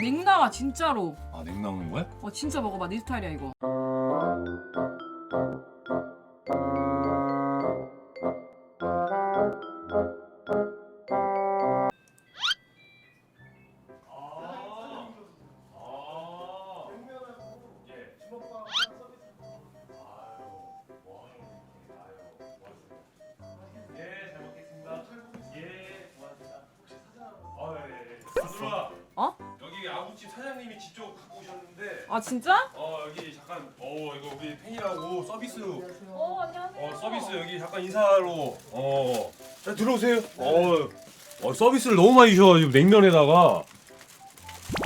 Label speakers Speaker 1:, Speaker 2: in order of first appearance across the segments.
Speaker 1: 냉 나와 진짜로.
Speaker 2: 아, 냉 나오는 거야?
Speaker 1: 어 진짜 먹어봐 네 스타일이야 이거.
Speaker 2: 집 사장님이 직접 갖고 오셨는데
Speaker 1: 아 진짜?
Speaker 2: 어, 여기 잠깐 어, 이거 우리 팬이라고 서비스
Speaker 1: 어 안녕하세요.
Speaker 2: 어, 서비스 여기 잠깐 인사로 어. 자, 들어오세요. 어. 어, 서비스를 너무 많이 주셔 가지고 냉면에다가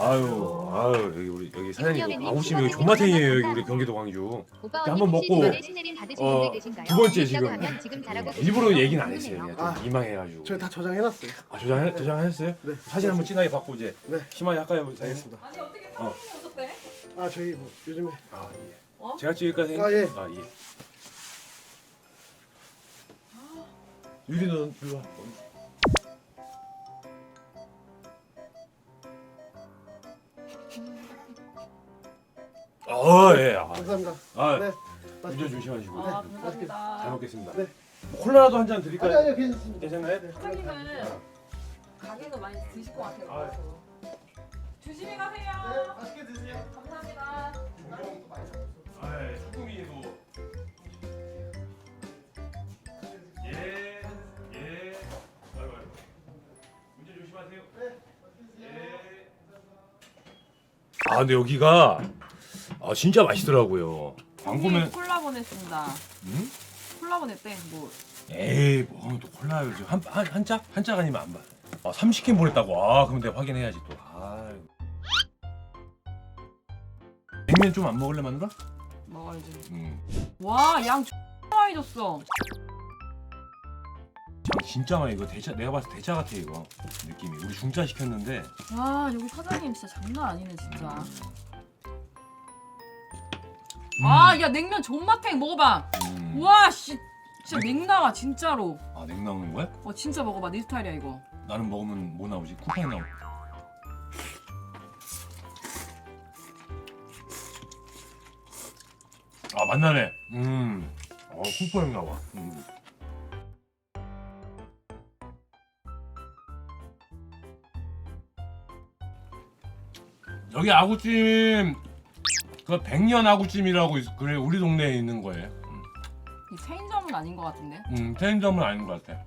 Speaker 2: 아유, 아유, 여기 우리 여기 사장님 아구집 여기 존맛탱이에요, 여기 우리 경기도 광주.
Speaker 3: 오빠
Speaker 2: 한번 먹고,
Speaker 3: 받으신
Speaker 2: 어,
Speaker 3: 분들 계신가요?
Speaker 2: 두 번째
Speaker 3: 있다고
Speaker 2: 지금.
Speaker 3: 하면 지금 잘하고
Speaker 2: 일부러. 얘기는 안 했어요. 그냥 좀
Speaker 4: 아.
Speaker 2: 민망해가지고.
Speaker 4: 저희 다 저장해놨어요.
Speaker 2: 아 저장 저장했어요?
Speaker 4: 네.
Speaker 2: 사진 한번 진하게 받고 이제
Speaker 4: 네.
Speaker 2: 심하게 할까요? 사장님?
Speaker 4: 알겠습니다.
Speaker 1: 아니 어떻게
Speaker 2: 어.
Speaker 1: 오셨대?
Speaker 4: 아 저희 뭐 요즘에
Speaker 2: 아 예.
Speaker 1: 어?
Speaker 2: 제가 찍을까요? 선생님?
Speaker 4: 아, 예.
Speaker 2: 아 예. 유리 너 일로 와. 아 예. 아,
Speaker 4: 감사합니다.
Speaker 2: 아
Speaker 4: 네.
Speaker 2: 운전 조심하시고.
Speaker 1: 아
Speaker 2: 네.
Speaker 1: 감사합니다.
Speaker 2: 잘 먹겠습니다.
Speaker 4: 네.
Speaker 2: 뭐 콜라라도 한 잔
Speaker 4: 아니
Speaker 2: 드릴까요?
Speaker 4: 아니 괜찮습니다.
Speaker 2: 괜찮나요?
Speaker 4: 네.
Speaker 1: 사장님은 가게도 많이 드실 것 같아요.
Speaker 2: 아.
Speaker 1: 조심히 가세요.
Speaker 4: 네, 맛있게 드세요.
Speaker 1: 감사합니다.
Speaker 2: 아, 예. 소금이도. 예, 예. 아이고, 아이고. 운전 조심하세요. 예. 아, 근데 여기가 아 진짜 맛있더라고요. 광고면,
Speaker 1: 콜라 보 냈습니다.
Speaker 2: 음?
Speaker 1: 콜라 보 냈대. 뭐
Speaker 2: 에이, 뭐또 콜라요. 한한 짝? 한 짝 아니면 안 봐. 아, 30캔 보냈다고. 아, 그럼 내가 확인해야지 또. 아. 냉면 좀 안 먹을래 마누라?
Speaker 1: 먹어야지.
Speaker 2: 음.
Speaker 1: 와양 많이 줬어.
Speaker 2: 장 진짜 많이 이거 대차 내가 봤을 때 대차 같아 이거 느낌이 우리 중짜 시켰는데
Speaker 1: 와 여기 사장님 진짜 장난 아니네 진짜.
Speaker 2: 음.
Speaker 1: 아야 냉면 존맛탱 먹어봐.
Speaker 2: 음.
Speaker 1: 와 씨. 진짜 냉 나와 진짜로.
Speaker 2: 아 냉 나오는 거야?
Speaker 1: 어 진짜 먹어봐 네 스타일이야 이거.
Speaker 2: 나는 먹으면 뭐 나오지? 쿠팡 나오. 아 만나네. 음. 어 쿠팡 나와. 음. 여기 아구찜 그 백년 아구찜이라고 있, 그래 우리 동네에 있는 거예요. 음.
Speaker 1: 이 체인점은 아닌 것 같은데.
Speaker 2: 음, 체인점은 아닌 것 같아.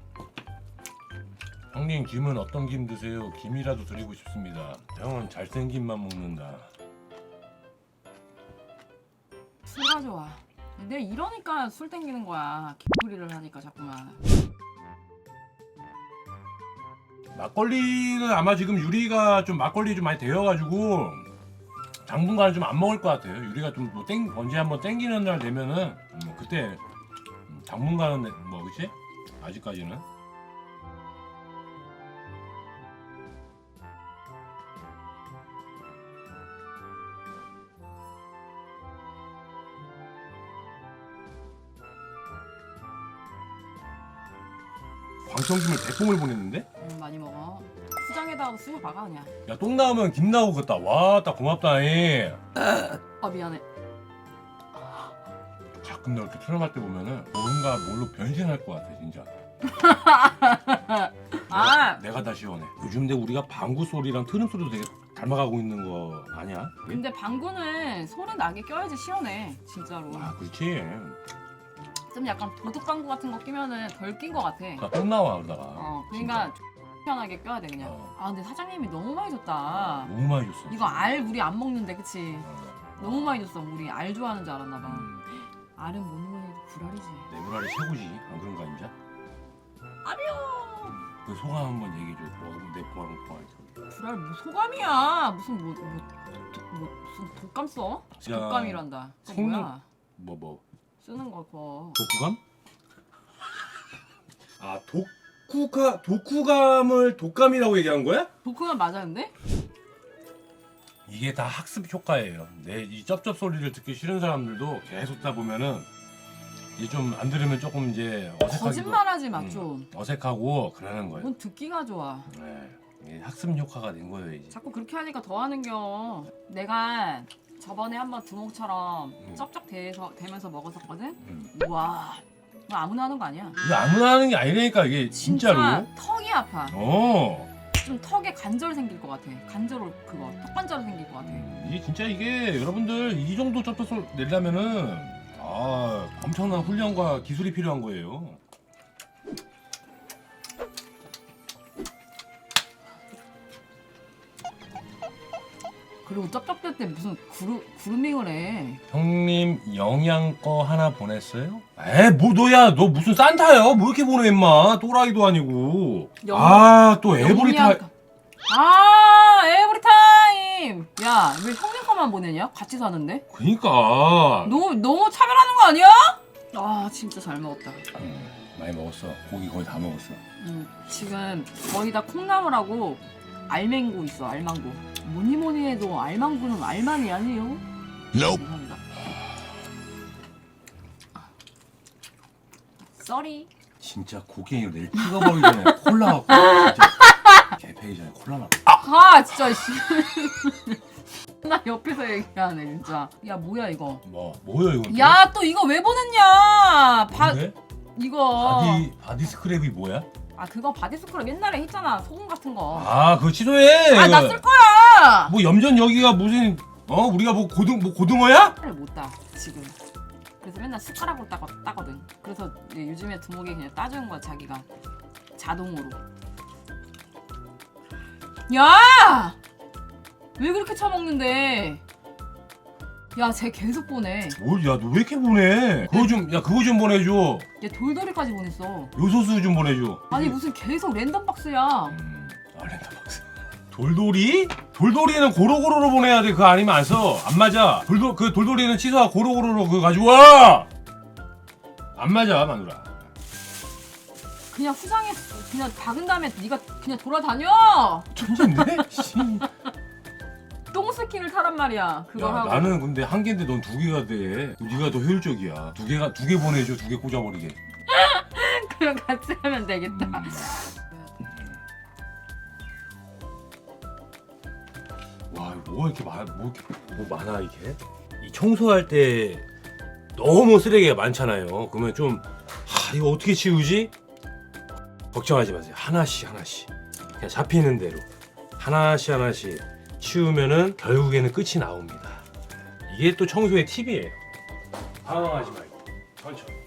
Speaker 2: 형님 김은 어떤 김 드세요? 김이라도 드리고 싶습니다. 형은 잘생김만 먹는다.
Speaker 1: 술가 좋아. 근데 이러니까 술 땡기는 거야. 개구리를 하니까 자꾸만.
Speaker 2: 막걸리는 아마 지금 유리가 좀 막걸리 좀 많이 데여가지고 당분간은 좀 안 먹을 것 같아요. 유리가 좀 뭐 땡, 언제 한번 땡기는 날 되면은 음, 그때 음, 당분간은 뭐 그치? 아직까지는. 광청김을 대뽕을 보냈는데?
Speaker 1: 음, 많이 먹어. 후장에다가 수저 박아 그냥.
Speaker 2: 야 똥 나오면 김 나오겠다. 와, 딱 고맙다잉.
Speaker 1: 아 미안해.
Speaker 2: 가끔 나 이렇게 촬영할 때 보면은 뭔가 뭘로 변신할 것 같아 진짜.
Speaker 1: 아
Speaker 2: 내가 다 시원해. 요즘 근데 우리가 방구 소리랑 트름 소리도 되게 닮아가고 있는 거 아니야?
Speaker 1: 근데 방구는 소리 나게 껴야지 시원해 진짜로.
Speaker 2: 아 그렇지.
Speaker 1: 좀 약간 도둑 방구 같은 거 끼면은 덜낀것 같아.
Speaker 2: 나똥 나와 그러다가.
Speaker 1: 어 그러니까 편하게 껴야 돼 그냥.
Speaker 2: 어.
Speaker 1: 아 근데 사장님이 너무 많이 줬다.
Speaker 2: 너무 많이 줬어.
Speaker 1: 이거 알 우리 안 먹는데 그치?
Speaker 2: 어.
Speaker 1: 너무 많이 줬어 우리 알 좋아하는 줄 알았나 봐.
Speaker 2: 음,
Speaker 1: 알은 뭐니 뭐니 해도 불알이지.
Speaker 2: 내물알이 최고지. 안 그런가 인자?
Speaker 1: 알이요.
Speaker 2: 그 소감 한번 얘기해 줘. 뭐내 포함 포함.
Speaker 1: 불알 뭐 소감이야. 무슨 뭐, 뭐, 도, 뭐 무슨 독감 써?
Speaker 2: 진짜
Speaker 1: 독감이란다. 그거
Speaker 2: 생각-
Speaker 1: 뭐야?
Speaker 2: 뭐 뭐.
Speaker 1: 쓰는 거 그거.
Speaker 2: 독후감? 아 독 후가 독후감을 독감이라고 얘기한 거야?
Speaker 1: 독감은 맞았는데?
Speaker 2: 이게 다 학습 효과예요. 내 이 쩝쩝 소리를 듣기 싫은 사람들도 계속 듣다 보면은 이제 좀 안 들으면 조금 이제 어색하기도
Speaker 1: 거짓말하지 마
Speaker 2: 음,
Speaker 1: 좀.
Speaker 2: 어색하고 그러는 거예요.
Speaker 1: 뭔 듣기가 좋아.
Speaker 2: 네. 예, 학습 효과가 된 거예요 이제.
Speaker 1: 자꾸 그렇게 하니까 더 하는겨. 내가 저번에 한번 두목처럼
Speaker 2: 음.
Speaker 1: 쩝쩝 대서, 대면서 먹었었거든?
Speaker 2: 음.
Speaker 1: 와, 이거 아무나 하는 거 아니야.
Speaker 2: 이거 아무나 하는 게 아니라니까 이게 진짜로.
Speaker 1: 턱이 아파.
Speaker 2: 어.
Speaker 1: 좀 턱에 관절 생길 것 같아. 관절 그거 턱 관절 생길 것 같아.
Speaker 2: 이게 진짜 이게 여러분들 이 정도 쩝쩝을 내려면은 아 엄청난 훈련과 기술이 필요한 거예요.
Speaker 1: 그리고 쩝쩝댈 때 무슨 구루, 구루밍을 해.
Speaker 2: 형님 영양거 하나 보냈어요? 에, 뭐 너야 너 무슨 산타야? 뭐 이렇게 보내 임마 또라이도 아니고.
Speaker 1: 영-
Speaker 2: 아또 에브리타.
Speaker 1: 영양- 아 에브리타임. 야 왜 형님 거만 보내냐? 같이 사는데?
Speaker 2: 그니까.
Speaker 1: 너무 너무 차별하는 거 아니야? 아 진짜 잘 먹었다.
Speaker 2: 음, 많이 먹었어. 고기 거의 다 먹었어.
Speaker 1: 음, 지금 거의 다 콩나물하고 알맹구 있어 알망구. 뭐니 뭐니 해도 알망구는 알만이 아니에요. 감사합니다. 쏘리.
Speaker 2: 진짜 고갱이로 내일 찍어버리기 전에 콜라 갖고 진짜 개패기 전에 콜라 나.
Speaker 1: 아 진짜 씨. 나 옆에서 얘기하네 진짜. 야 뭐야 이거.
Speaker 2: 뭐 뭐야 이거?
Speaker 1: 야또 이거 왜 보냈냐? 바
Speaker 2: 뭔데?
Speaker 1: 이거.
Speaker 2: 바디 바디 스크랩이 뭐야?
Speaker 1: 아 그거 바디 스크럽 옛날에 했잖아 소금 같은 거.
Speaker 2: 아 그거 취소해.
Speaker 1: 아 나 쓸 거야.
Speaker 2: 뭐 염전 여기가 무슨 어 우리가 뭐 고등 뭐 고등어야?
Speaker 1: 를못따 지금. 그래서 맨날 숟가락으로 따거, 따거든. 그래서 이제 요즘에 두목이 그냥 따주는 거야 자기가 자동으로. 야! 왜 그렇게 처먹는데? 야, 쟤 계속 보내.
Speaker 2: 뭘 야 너 왜 이렇게 보내? 그거 좀 야 그거 좀 보내줘.
Speaker 1: 얘 돌돌이까지 보냈어.
Speaker 2: 요소수 좀 보내줘.
Speaker 1: 아니 무슨 계속 랜덤 박스야.
Speaker 2: 음, 아 렌더박스. 돌돌이? 돌돌이는 고로고로로 보내야 돼. 그거 아니면 안 써. 안 맞아. 돌돌 그 돌돌이는 취소하고 고로고로로 그거 가지고 와. 안 맞아 마누라.
Speaker 1: 그냥 후상에 그냥 박은 다음에 네가 그냥 돌아다녀.
Speaker 2: 천재인데? 씨.
Speaker 1: 말이야. 그거
Speaker 2: 야,
Speaker 1: 하고.
Speaker 2: 나는 근데 한 개인데 넌 두 개가 돼. 네가 더 효율적이야. 두 개가 두 개 보내줘. 두 개 꽂아버리게.
Speaker 1: 그럼 같이 하면 되겠다.
Speaker 2: 음. 와, 이거 뭐가 이렇게 많, 뭐, 이렇게, 뭐 많아 이게? 이 청소할 때 너무 쓰레기가 많잖아요. 그러면 좀, 하, 이거 어떻게 치우지? 걱정하지 마세요. 하나씩 하나씩 그냥 잡히는 대로 하나씩 하나씩 치우면은 결국에는 끝이 나옵니다. 이게 또 청소의 팁이에요. 당황하지 말고 천천히.